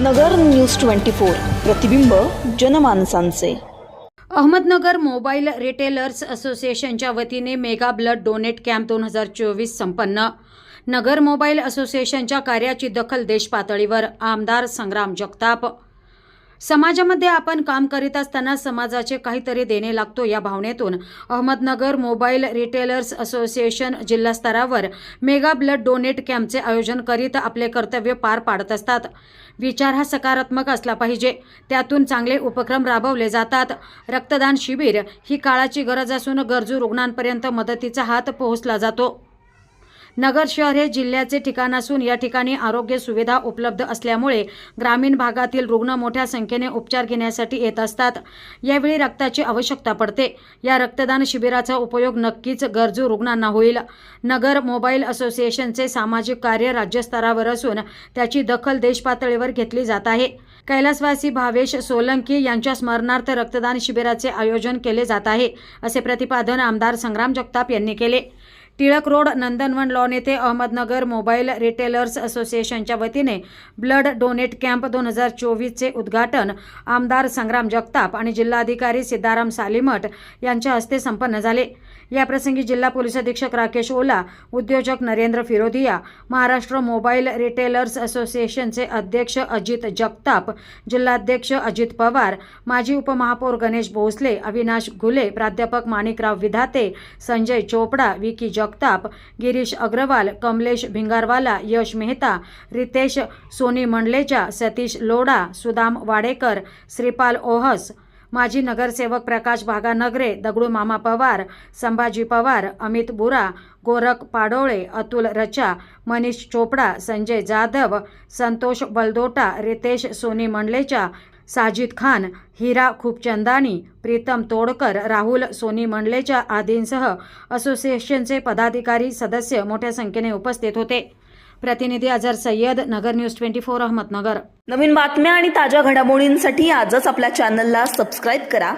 नगर news twenty four. प्रतिबिंब जनमानसांचे. Ahmednagar mobile retailers असोसिएशनच्या वतीने मेगा ब्लड डोनेट कॅम्प दोन हजार चोवीस संपन्न. नगर मोबाईल असोसिएशनच्या कार्याची दखल देशपातळीवर आमदार संग्राम जगताप. समाजामध्ये आपण काम करीत असताना समाजाचे काहीतरी देणे लागतो या भावनेतून. अहमदनगर मोबाईल रिटेलर्स असोसिएशन जिल्हा स्तरावर मेगा ब्लड डोनेट कॅम्पचे आयोजन करीत आपले कर्तव्य पार पाडत असतात. विचार हा सकारात्मक असला पाहिजे. त्यातून चांगले उपक्रम राबवले जातात. रक्तदान शिबिर ही काळाची गरज असून गरजू रुग्णांपर्यंत मदतीचा हात पोहोचला जातो. नगर शहर हे जिल्ह्याचे ठिकाण असून या ठिकाणी आरोग्य सुविधा उपलब्ध असल्यामुळे ग्रामीण भागातील रुग्ण मोठ्या संख्येने उपचार घेण्यासाठी येत असतात. यावेळी रक्ताची आवश्यकता पडते. या रक्तदान शिबिराचा उपयोग नक्कीच गरजू रुग्णांना होईल. नगर मोबाईल असोसिएशनचे सामाजिक कार्य राज्यस्तरावर असून त्याची दखल देशपातळीवर घेतली जात आहे. कैलासवासी भावेश सोलंकी यांच्या स्मरणार्थ रक्तदान शिबिराचे आयोजन केले जात आहे असे प्रतिपादन आमदार संग्राम जगताप यांनी केले. टिळक रोड नंदनवन लॉन येथे अहमदनगर मोबाईल रिटेलर्स असोसिएशनच्या वतीने ब्लड डोनेट कॅम्प दोन हजार चोवीसचे उद्घाटन आमदार संग्राम जगताप आणि जिल्हाधिकारी सिद्धाराम सालीमठ यांच्या हस्ते संपन्न झाले. याप्रसंगी जिल्हा पोलीस अधीक्षक राकेश ओला उद्योजक नरेंद्र फिरोदिया महाराष्ट्र मोबाईल रिटेलर्स असोसिएशनचे अध्यक्ष अजित जगताप जिल्हाध्यक्ष अजित पवार माजी उपमहापौर गणेश भोसले अविनाश घुले प्राध्यापक माणिकराव विधाते संजय चोपडा विकी जग जगताप गिरीश अग्रवाल कमलेश भिंगारवाला यश मेहता रितेश सोनी मंडलेचा सतीश लोढा सुदाम वाडेकर श्रीपाल ओहस माजी नगरसेवक प्रकाश भागानगरे दगडू मामा पवार संभाजी पवार अमित बुरा गोरख पाडोळे अतुल रचा मनीष चोपडा संजय जाधव संतोष बलदोटा रितेश सोनी मंडलेचा साजिद खान हिरा खूपचंदानी प्रीतम तोडकर राहुल सोनी मंडलेच्या आदींसह असोसिएशनचे पदाधिकारी सदस्य मोठ्या संख्येने उपस्थित होते. प्रतिनिधी Azhar Sayyad Nagar news twenty four Ahmednagar. नवीन बातम्या आणि ताज्या घडामोडींसाठी आजच आपल्या चॅनलला सबस्क्राईब करा.